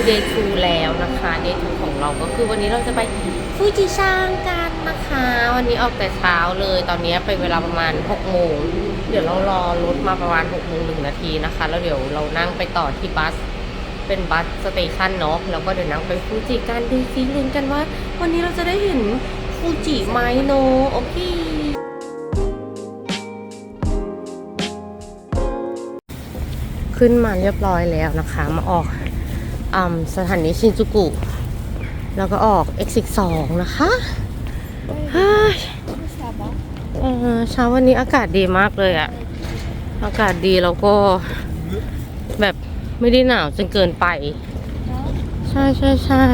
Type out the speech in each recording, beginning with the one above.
คือ day 2 แล้วนะคะ day 2 ของเราก็คือวันนี้เราจะไปฟูจิซังกันนะคะ วันนี้ออกแต่เช้าเลย ตอนนี้เป็นเวลาประมาณ6โมง เดี๋ยวเรารอรถมาประมาณ6โมงหนึ่งนาทีนะคะ แล้วเดี๋ยวเรานั่งไปต่อที่บัส เป็นบัสสเตชันเนาะ แล้วก็เดี๋ยวนั่งไปฟูจิกันดูซิลุ้นกันว่า วันนี้เราจะได้เห็นฟูจิไหมโนโอเคขึ้นมาเรียบร้อยแล้วนะคะ มาออก สถานีชินจูกุ แล้วก็ออก X12 นะคะเช้าวันนี้อากาศดีมากเลยอะอากาศดีแล้วก็แบบไม่ได้หนาวจนเกินไป ใช่ใช่ใช่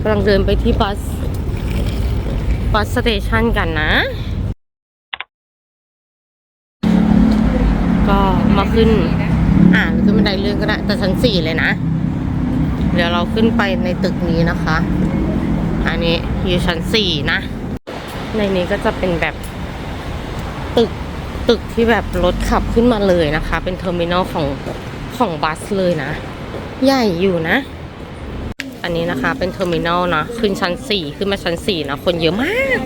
กำลังเดินไปที่บัสบัสสเตชันกันนะ ก็มาขึ้น อ่าขึ้นบันไดเลื่อนก็ได้แต่ชั้นสี่เลยนะ เดี๋ยวเราขึ้นไปในตึกนี้นะคะ อันนี้อยู่ชั้นสี่นะ ในนี้ก็จะเป็นแบบตึกตึกที่แบบรถขับขึ้นมาเลยนะคะ เป็นเทอร์มินอลของของบัสเลยนะ ใหญ่อยู่นะ อันนี้นะคะเป็นเทอร์มินอลนะ ขึ้นชั้นสี่ขึ้นมาชั้นสี่นะ คนเยอะมาก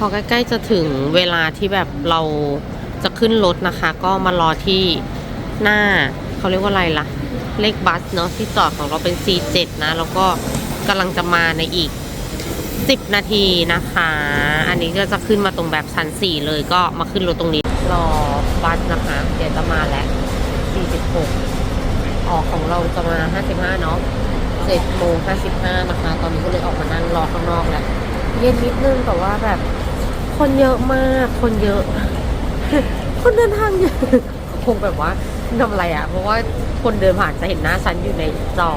พอใกล้ๆจะถึงเวลาที่แบบเราจะขึ้นรถนะคะ ก็มารอที่หน้าเขาเรียกว่าอะไรล่ะ เลขบัสเนาะที่จอดของเราเป็น C7 นะ แล้วก็กำลังจะมาในอีก 10 นาทีนะคะ อันนี้ก็จะขึ้นมาตรงแบบชั้น 4 เลยก็มาขึ้นรถตรงนี้ รอบัสนะคะ เดี๋ยวจะมาแล้ว 46 ออกของเราจะมา 55 เนาะ7โมง55 นะคะ ตอนนี้ก็เลยออกมานั่งรอข้างนอกแล้วเย็นนิดนึงแต่ว่าแบบ คนเยอะมาก คนเยอะ คนเดินทางเยอะคงแบบว่าทำอะไรอะ่ะ เพราะว่าคนเดินผ่านจะเห็นหน้าฉันอยู่ในจอ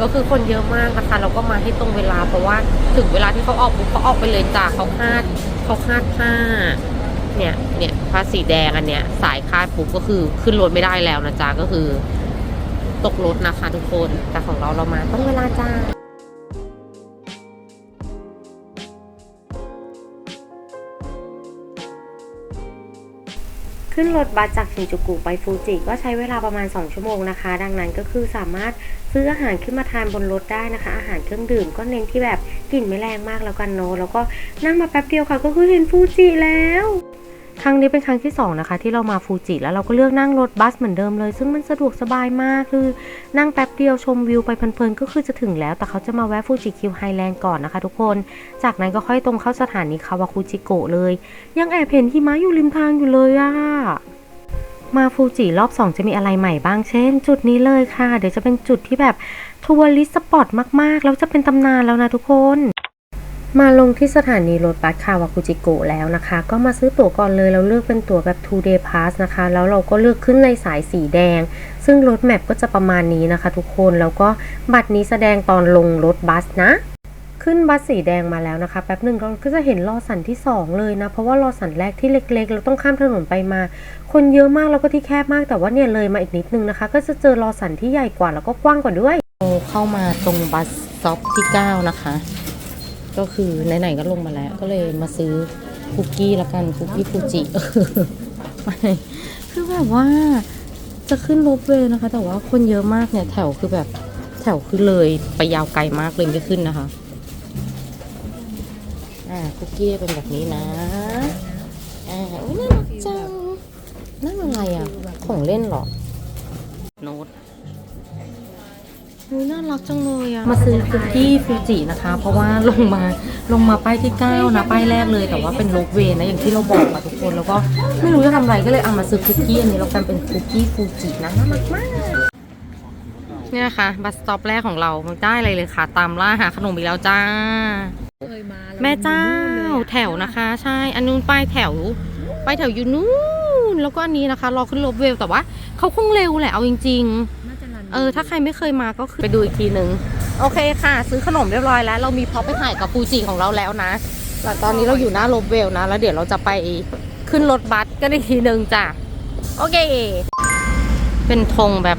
ก็คือคนเยอะมากนะคะ เราก็มาให้ตรงเวลา เพราะว่าถึงเวลาที่เขาออกปุ๊บเขาออกไปเลยจ้าเขาคาดเขาคาดผ้า เนี่ย เนี่ยผ้าสีแดงอันเนี้ย สายคาดปุ๊บก็คือขึ้นรถไม่ได้แล้วนะจ๊ะก็คือ ตกรถนะคะทุกคน แต่ของเราเรามาต้องเวลาจ้า ขึ้นรถบัสจากชินจูกุไปฟูจิก็ใช้เวลาประมาณ 2 ชั่วโมงนะคะ ดังนั้นก็คือสามารถซื้ออาหารขึ้นมาทานบนรถได้นะคะ อาหารเครื่องดื่มก็เน้นที่แบบกลิ่นไม่แรงมากแล้วกันโนแล้วก็นั่งมาแป๊บเดียวค่ะ ก็คือเห็นฟูจิแล้ว ครั้งนี้เป็นครั้งที่2นะคะที่เรามาฟูจิแล้วเราก็เลือกนั่งรถบัสเหมือนเดิมเลย ซึ่งมันสะดวกสบายมากคือนั่งแป๊บเดียวชมวิวไปเพลินๆก็คือจะถึงแล้ว แต่เขาจะมาแวะฟูจิคิวไฮแลนด์ก่อนนะคะทุกคน จากนั้นก็ค่อยตรงเข้าสถานีคาวาคุจิโกะเลย ยังแอบเห็นหิมะอยู่ริมทางอยู่เลยอะมาฟูจิรอบ 2 จะมีอะไรใหม่บ้างเช่น จุดนี้เลยค่ะ เดี๋ยวจะเป็นจุดที่แบบทัวริสสปอตมากๆ แล้วจะเป็นตำนานแล้วนะทุกคน มาลงที่สถานีรถบัสคาวาคุจิโกะแล้วนะคะ ก็มาซื้อตั๋วก่อนเลยเราเลือกเป็นตั๋วแบบ two day pass นะคะ แล้วเราก็เลือกขึ้นในสายสีแดง ซึ่งรถแมพก็จะประมาณนี้นะคะ ทุกคนแล้วก็บัตรนี้แสดงตอนลงรถบัสนะขึ้นบัสสีแดงมาแล้วนะคะแป๊บหนึ่งเราก็จะเห็นลอสันที่ 2 เลยนะ เพราะว่าลอสันแรกที่เล็กๆ เราต้องข้ามถนนไปมา คนเยอะมากแล้วก็ที่แคบมากแต่ว่าเนี่ยเลยมาอีกนิดนึงนะคะ ก็จะเจอลอสันที่ใหญ่กว่าแล้วก็กว้างกว่าด้วยเราเข้ามาตรงบัสสต็อปที่ 9 นะคะ ก็คือไหนๆก็ลงมาแล้ว ก็เลยมาซื้อคุกกี้ละกันคุกกี้ฟูจิไม่คือแบบว่าจะขึ้นรถเวย์นะคะ แต่ว่าคนเยอะมากเนี่ย แถวคือแบบแถวคือเลยไปยาวไกลมากเลยไม่ขึ้นนะคะ อ่าคุกกี้เป็นแบบนี้นะอ่าอุ๊ยน่ารักจังนั่นอะไรอะ ของเล่นเหรอ อุ๊ยน่ารักจังเลยอะมาซื้อคุกกี้ฟูจินะคะ เพราะว่าลงมาลงมาป้ายที่9นะป้ายแรกเลยแต่ว่าเป็นโลกเวย์นะอย่างที่เราบอกอะทุกคนแล้วก็ไม่รู้จะทำอะไรก็เลยเอามาซื้อคุกกี้อันนี้เรากันเป็นคุกกี้ฟูจินะน่ารักมากเนี่ยนะคะบัสสต็อปแรกของเราไม่ได้อะไรเลยค่ะ ตามล่าหาขนมอีกแล้วจ้า เคยมาล้วแม่เจ้านู่นเลยอะแถวนะคะ ใช่ อันนู้นป้ายแถวป้ายแถวอยู่นู้นแล้วก็อันนี้นะคะ รอขึ้นรถเวลแต่ว่าเขาคงเร็วแหละเอาจริงๆน่าจะรัน เออ ถ้าใครไม่เคยมาก็คือไปดูอีกทีนึงโอเคค่ะ ซื้อขนมเรียบร้อยแล้ว เรามีพร็อพไปถ่ายกับฟูจิของเราแล้วนะแล้วตอนนี้เราอยู่หน้าโรบเวลนะ แล้วเดี๋ยวเราจะไปขึ้นรถบัสกันอีกทีนึงจ้ะ โอเค เป็นธงแบบ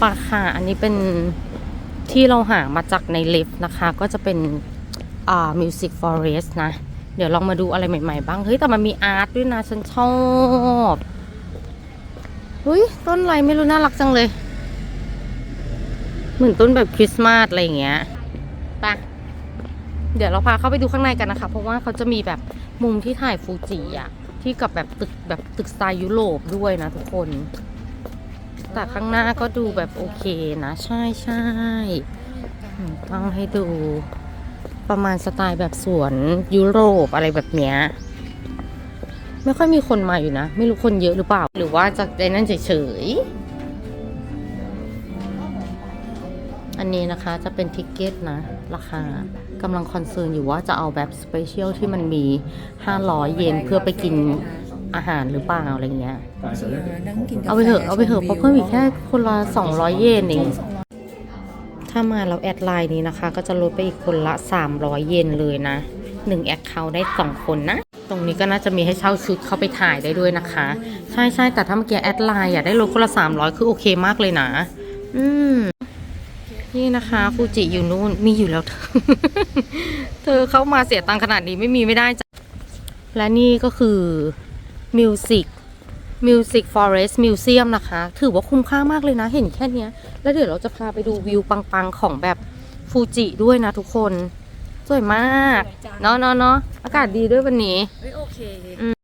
ปะค่ะอันนี้เป็นที่เราหามาจากในลิฟต์นะคะ ก็จะเป็นอ่า Music Forest นะ เดี๋ยวลองมาดูอะไรใหม่ๆบ้าง เฮ้ย แต่มันมีอาร์ตด้วยนะ ฉันชอบ เฮ้ยต้นอะไรไม่รู้น่ารักจังเลย เหมือนต้นแบบคริสต์มาสอะไรอย่างเงี้ยไปะเดี๋ยวเราพาเข้าไปดูข้างในกันนะคะ เพราะว่าเขาจะมีแบบมุมที่ถ่ายฟูจิอะที่กับแบบตึกแบบตึกสไตล์ยุโรปด้วยนะทุกคน แต่ข้างหน้าก็ดูแบบโอเคนะ ใช่ใช่ต้องให้ดูประมาณสไตล์แบบสวนยุโรปอะไรแบบเนี้ย ไม่ค่อยมีคนมาอยู่นะ ไม่รู้คนเยอะหรือเปล่า หรือว่าจะในนั่นเฉยๆ อันนี้นะคะจะเป็นทิกเก็ตนะ ราคากำลังคอนเซิร์นอยู่ว่าจะเอาแบบสเปเชียลที่มันมี 500 เยนเพื่อไปกินอาหารหรือเปล่าอะไรเงี้ย เอาไปเถอะ เอาไปเถอะเพราะเพิ่มอีกแค่คนละ 200 เยนเองถ้ามาแล้วแอดไลน์นี้นะคะ ก็จะลดไปอีกคนละ 300 เยนเลยนะ 1 แอคเคาท์ได้ 2 คนนะ ตรงนี้ก็น่าจะมีให้เช่าชุดเข้าไปถ่ายได้ด้วยนะคะ ใช่ใช่แต่ถ้าเมื่อกี้แอดไลน์อยากได้ลดคนละ300คือโอเคมากเลยนะ อืมนี่นะคะฟูจิอยู่นู่นมีอยู่แล้วเธอเธอเข้ามาเสียตังขนาดนี้ไม่มีไม่ได้จ้ะและนี่ก็คือมิวสิก Music Forest Museum นะคะ ถือว่าคุ้มค่ามากเลยนะ เห็นแค่นี้แล้วเดี๋ยวเราจะพาไปดูวิวปังๆ ของแบบฟูจิด้วยนะทุกคน สวยมาก เนาะเนาะเนาะอากาศดีด้วยวันนี้ เฮ้ยโอเคบ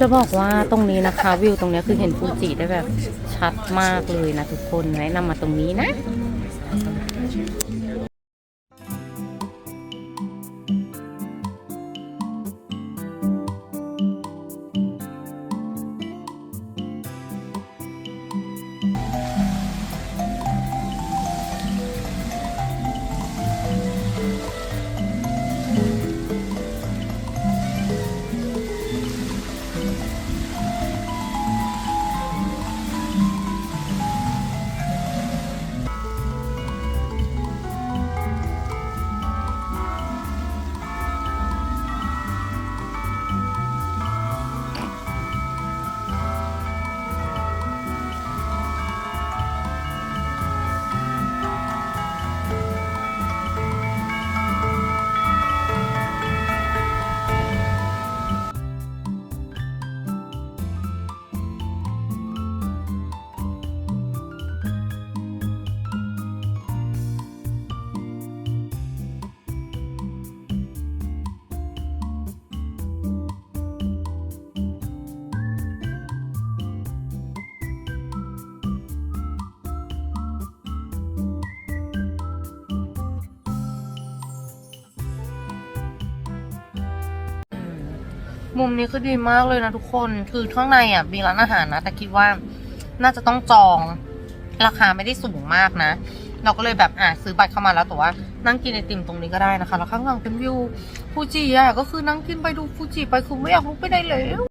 จะบอกว่าตรงนี้นะคะ วิวตรงนี้คือเห็นฟูจิได้แบบชัดมากเลยนะทุกคนแนะนำมาตรงนี้นะ มุมนี้คือดีมากเลยนะทุกคน คือข้างในอะมีร้านอาหารนะ แต่คิดว่าน่าจะต้องจอง ราคาไม่ได้สูงมากนะ เราก็เลยแบบอะซื้อบัตรเข้ามาแล้วแต่ว่านั่งกินไอติมตรงนี้ก็ได้นะคะ แล้วข้างหลังเป็นวิวฟูจิอะก็คือนั่งกินไปดูฟูจิไปคือไม่อยากลุกไปไหนเลย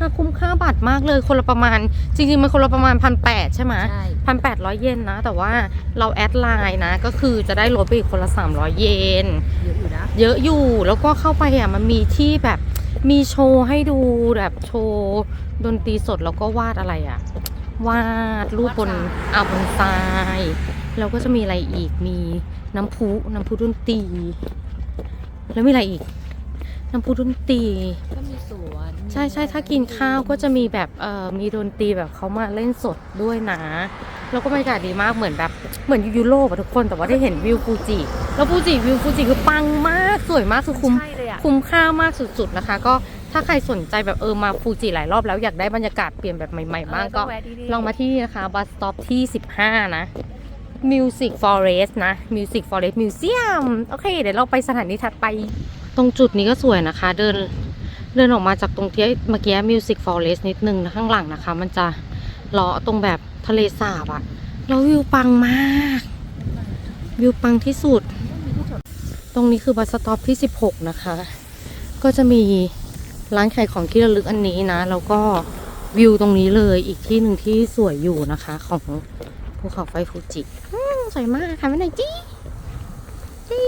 คาคุ้มค่าบัตรมากเลยคนละประมาณ จริงๆมันคนละประมาณพันแปดใช่ไหมใช่ พันแปดร้อยเยนนะ แต่ว่าเราแอดไลน์นะ ก็คือจะได้ลดไปอีกคนละ300เยน เยอะอยู่นะ เยอะอยู่แล้วก็เข้าไปอะมันมีที่แบบมีโชว์ให้ดูแบบโชว์ดนตรีสดแล้วก็วาดอะไรอะ วาดรูปบนวาดทราย อาบนทรายแล้วก็จะมีอะไรอีกมีน้ำพุน้ำพุดนตรีแล้วมีอะไรอีก น้ำพุดนตรีก็มีสวนใช่ใช่ถ้ากินข้าวก็จะมีแบบเอ่อมีดนตรีแบบเขามาเล่นสดด้วยนะ แล้วก็บรรยากาศดีมากเหมือนแบบเหมือนอยู่ยุโรปอะทุกคนแต่ว่าได้เห็นวิวฟูจิแล้วฟูจิวิวฟูจิคือปังมากสวยมากคือคุ้มใช่เลยอะคุ้มค่ามากสุดๆนะคะ ก็ถ้าใครสนใจแบบเออมาฟูจิหลายรอบแล้วอยากได้บรรยากาศเปลี่ยนแบบใหม่ๆบ้างก็ลองมาที่นี่นะคะบัสสต็อปที่ 15 นะ Music Forest นะ Music Forest Museum โอเค เดี๋ยวเราไปสถานีถัดไป ตรงจุดนี้ก็สวยนะคะ เดินเดินออกมาจากตรงที่เมื่อกี้ Music Forest นิดนึงนะข้างหลังนะคะ มันจะเลาะตรงแบบทะเลสาบอะแล้ววิวปังมาก วิวปังที่สุด ตรงนี้คือบัสสต็อปที่ 16 นะคะ ก็จะมีร้านขายของที่ระลึกอันนี้นะ แล้วก็วิวตรงนี้เลยอีกที่หนึ่งที่สวยอยู่นะคะ ของภูเขาไฟฟูจิสวยมากค่ะไม่ไหนอยจี้จี้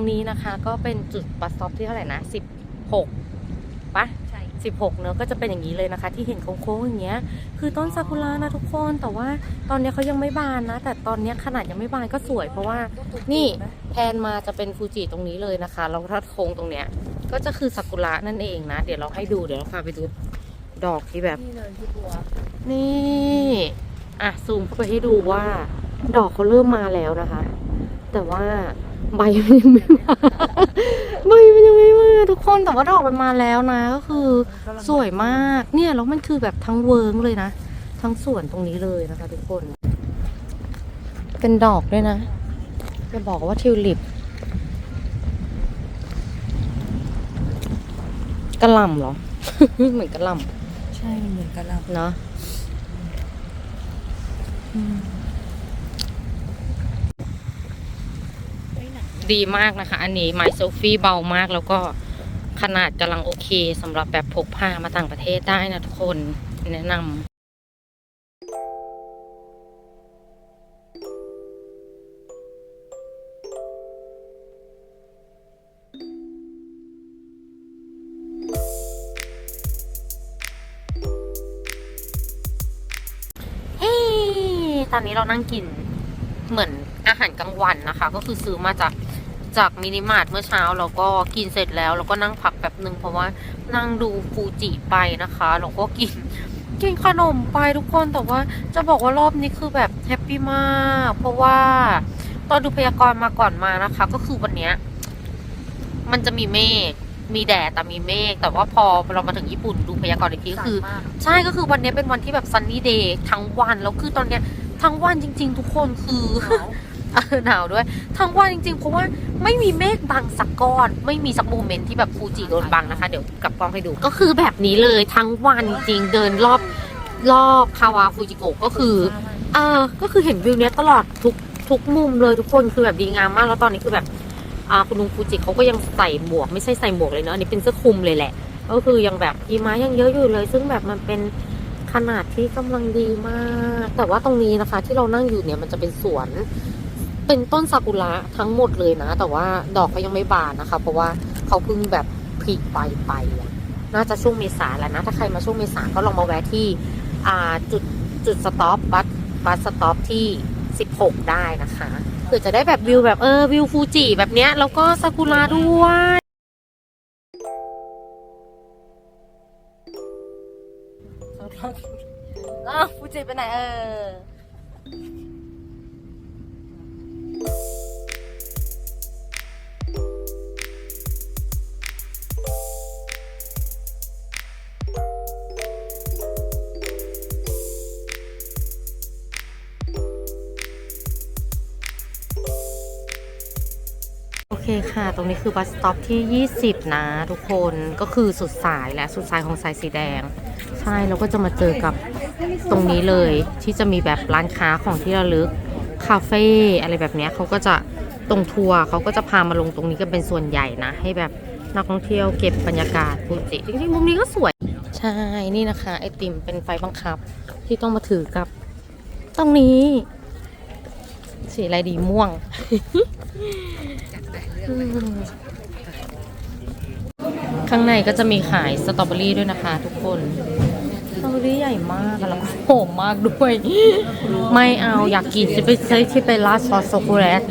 รงนี้นะคะก็เป็นจุดบัสสต็อปที่เท่าไหร่นะ16ปะใช่16เนอะก็จะเป็นอย่างนี้เลยนะคะ ที่เห็นโค้งๆอย่างเงี้ย คือต้นซากุระนะทุกคนแต่ว่าตอนเนี้ยเขายังไม่บานนะ แต่ตอนเนี้ยขนาดยังไม่บานก็สวยเพราะว่านี่แพนมาจะเป็นฟูจิตรงนี้เลยนะคะแล้วถ้าโค้งตรงเนี้ยก็จะคือซากุระนั่นเองนะ เดี๋ยวเราให้ดูเดี๋ยวเราพาไปดูดอกที่แบบ นี่เลยที่บัวนี่อะซูมเข้าไปให้ดูว่า ดอกเขาเริ่มมาแล้วนะคะ แต่ว่า ใบมันยังไม่มาใบมันยังไม่มาทุกคนแต่ว่าดอกมันมาแล้วนะ ก็คือสวยมากเนี่ยแล้วมันคือแบบทั้งเวิร์งเลยนะ ทั้งสวนตรงนี้เลยนะคะ ทุกคน เป็นดอกด้วยนะจะบอกว่าทิวลิปกระหล่ำเหรอ เหมือนกระหล่ำใช่เหมือนกันเราเนาะ ดีมากนะคะ อันนี้ไมโซฟี่เบามากแล้วก็ขนาดกำลังโอเคสำหรับแบบพกพามาต่างประเทศได้นะทุกคนแนะนำเฮ้ตอนนี้เรานั่งกินเหมือนอาหารกลางวันนะคะ ก็คือซื้อมาจาก จากมินิมาร์ทเมื่อเช้าเราก็กินเสร็จแล้วเราก็นั่งพักแบบหนึ่งเพราะว่านั่งดูฟูจิไปนะคะ เราก็กินกินขนมไปทุกคนแต่ว่าจะบอกว่ารอบนี้คือแบบแฮปปี้มาก เพราะว่าตอนดูพยากรณ์มาก่อนมานะคะ ก็คือวันเนี้ยมันจะมีเมฆมีแดดแต่มีเมฆแต่ว่าพอเรามาถึงญี่ปุ่นดูพยากรณ์อีกทีก็คือมากใช่ก็คือวันนี้เป็นวันที่แบบซันนี่เดย์ทั้งวันแล้วคือตอนเนี้ยทั้งวันจริง ๆ ทุกคนคือเออ หนาวด้วย ทั้งวันจริงๆ เพราะว่าไม่มีเมฆบังสักก้อน ไม่มีสักโมเมนต์ที่แบบฟูจิโดนบังนะคะ เดี๋ยวกลับกล้องให้ดู ก็คือแบบนี้เลยทั้งวันจริงๆเดินรอบรอบคาวาฟูจิโกะก็คือเออก็คือเห็นวิวเนี้ยตลอดทุกทุกมุมเลยทุกคนคือแบบดีงามมาก แล้วตอนนี้คือแบบอ่าคุณลุงฟูจิเขาก็ยังใส่หมวก ไม่ใช่ใส่หมวกเลยเนาะอันนี้เป็นเสื้อคลุมเลยแหละ ก็คือยังแบบหิมะยังเยอะอยู่เลย ซึ่งแบบมันเป็นขนาดที่กำลังดีมาก แต่ว่าตรงนี้นะคะ ที่เรานั่งอยู่เนี่ยมันจะเป็นสวน เป็นต้นซากุระทั้งหมดเลยนะ แต่ว่าดอกเขายังไม่บานนะคะ เพราะว่าเขาเพิ่งแบบผลิใบไป น่าจะช่วงเมษาแล้วนะ ถ้าใครมาช่วงเมษาก็ลองมาแวะที่จุดจุดสต็อปบัสบัสสต็อปที่ 16 ได้นะคะเพื่อจะได้แบบวิวแบบเออวิวฟูจิแบบเนี้ยแล้วก็ซากุระด้วยอ้าวฟูจิไปไหนเออ โอเค่ะ ตรงนี้คือบัสสต็อปที่ 20 นะ ทุกคน ก็คือสุดสายและสุดสายของสายสีแดง ใช่ แล้วก็จะมาเจอกับตรงนี้เลย ที่จะมีแบบร้านค้าของที่ระลึก คาเฟ่อะไรแบบเนี้ยเขาก็จะตรงทัวร์เขาก็จะพามาลงตรงนี้กันเป็นส่วนใหญ่นะ ให้แบบนักท่องเที่ยวเก็บบรรยากาศฟูจิจริงๆมุมนี้ก็สวย ใช่ นี่นะคะ ไอติมเป็นไฟบังคับที่ต้องมาถือกับ ตรงนี้ สีอะไรดีม่วง ข้างในก็จะมีขายสตรอเบอรี่ด้วยนะคะ ทุกคนสตรอเบอรี่ใหญ่มากแล้วก็หอมมากด้วย ไม่เอาอยากกินจะไปซื้อที่เป็นราดซอสช็อกโกแลต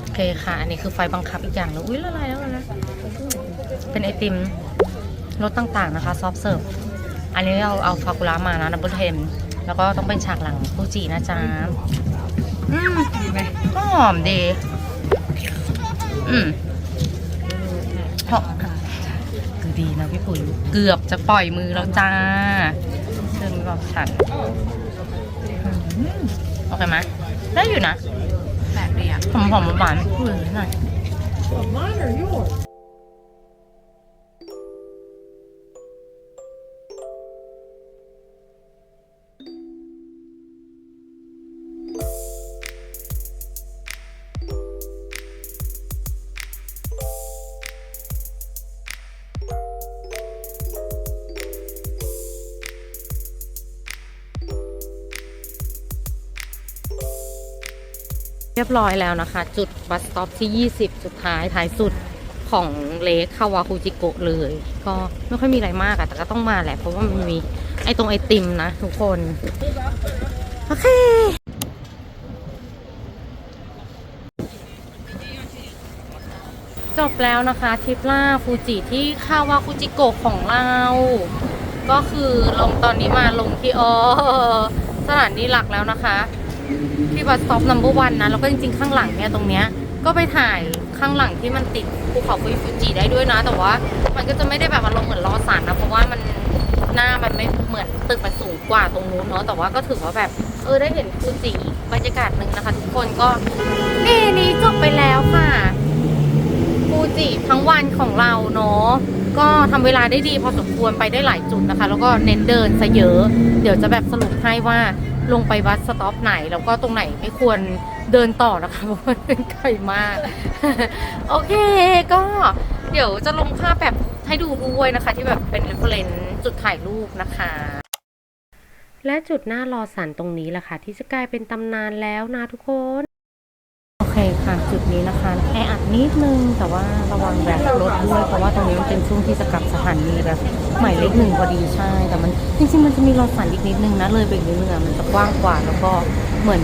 โอเคค่ะ อันนี้คือไฟบังคับอีกอย่างหนึงอุ้ยละลายแล้วนะ เป็นไอติมรสต่างๆนะคะ ซอฟต์เสิร์ฟ อันนี้เราเอาฟากุระมานะดับเบิลเทมแล้วก็ต้องเป็นฉากหลังฟูจินะจ๊ะอืมดีไหมก็หอมดี อืมหอมคือดีนะพี่ปุ๋ยเกือบจะปล่อยมือแล้วจ้าเชิญบอกฉันอืมโอเคไหมได้อยู่นะแปลกดีอะหอมหอมๆหวานๆอืมหน่อย ยบร้อยแล้วนะคะ จุดบัสสต็อปที่ 20 สุดท้ายท้ายสุดของเลคคาวาคุจิโกะเลย ก็ไม่ค่อยมีอะไรมากอะแต่ก็ต้องมาแหละ เพราะว่ามันมีไอตรงไอติมนะทุกคน โอเค จบแล้วนะคะทริปล่าฟูจิที่คาวาคุจิโกะของเรา ก็คือลงตอนนี้มาลงที่เออสถานีหลักแล้วนะคะ ที่บัสสต็อปนัมเบอร์วันนะแล้วก็จริงๆข้างหลังเนี่ยตรงเนี้ยก็ไปถ่ายข้างหลังที่มันติดภูเขาฟุฟูจิได้ด้วยนะ แต่ว่ามันก็จะไม่ได้แบบมาลงเหมือนลอสันนะเพราะว่ามันหน้ามันไม่เหมือนตึกมันสูงกว่าตรงนู้นเนาะแต่ว่าก็ถือว่าแบบเออได้เห็นฟูจิบรรยากาศหนึ่งนะคะ ทุกคนก็นี่นี้จบไปแล้วค่ะฟูจิทั้งวันของเราเนาะก็ทำเวลาได้ดีพอสมควรไปได้หลายจุดนะคะ แล้วก็เน้นเดินซะเยอะ เดี๋ยวจะแบบสรุปให้ว่า ลงไปบัสสต็อปไหน แล้วก็ตรงไหนไม่ควรเดินต่อนะคะเพราะว่าเป็นไกลมาก โอเคก็เดี๋ยวจะลงภาพแบบให้ดูด้วยนะคะ ที่แบบเป็นเรฟเฟลนจุดถ่ายรูปนะคะ และจุดหน้ารอสันตรงนี้แหละค่ะ ที่จะกลายเป็นตำนานแล้วนะทุกคน เคค่ะจุดนี้นะคะแออัดนิดนึงแต่ว่าระวังแบบรถด้วยเพราะว่าตรงนี้มันเป็นช่วงที่จะกลับสถานีแบบหมายเลขหนึ่งพอดีใช่ แต่มันจริงๆมันจะมีรถสันอีกนิดนึงนะเลยไปนิดนึงอะมันจะกว้างกว่าแล้วก็เหมือน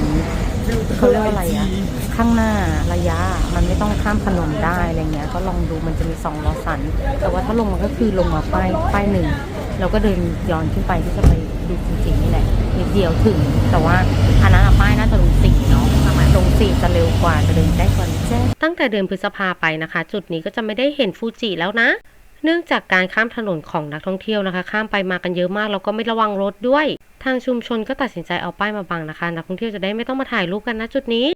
เขาเรียกว่าอะไรอะข้างหน้าระยะมันไม่ต้องข้ามถนนได้อะไรเงี้ยก็ลองดูมันจะมีสองรถสัน แต่ว่าถ้าลงมาก็คือลงมาป้ายป้ายหนึ่งเราก็เดินย้อนขึ้นไปที่จะไปดูจริงๆนี่แหละนิดเดียวถึง แต่ว่าอันนั้นป้ายน่าจะลงสี่เนาะ ลงสี่จะเร็วกว่าเดินได้กว่านิดเดียวตั้งแต่เดือนพฤษภาไปนะคะ จุดนี้ก็จะไม่ได้เห็นฟูจิแล้วนะ เนื่องจากการข้ามถนนของนักท่องเที่ยวนะคะ ข้ามไปมากันเยอะมากแล้วก็ไม่ระวังรถด้วย ทางชุมชนก็ตัดสินใจเอาป้ายมาบังนะคะ นักท่องเที่ยวจะได้ไม่ต้องมาถ่ายรูปกันนะจุดนี้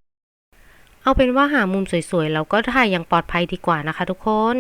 เอาเป็นว่าหามุมสวยๆแล้วก็ถ่ายอย่างปลอดภัยดีกว่านะคะ ทุกคน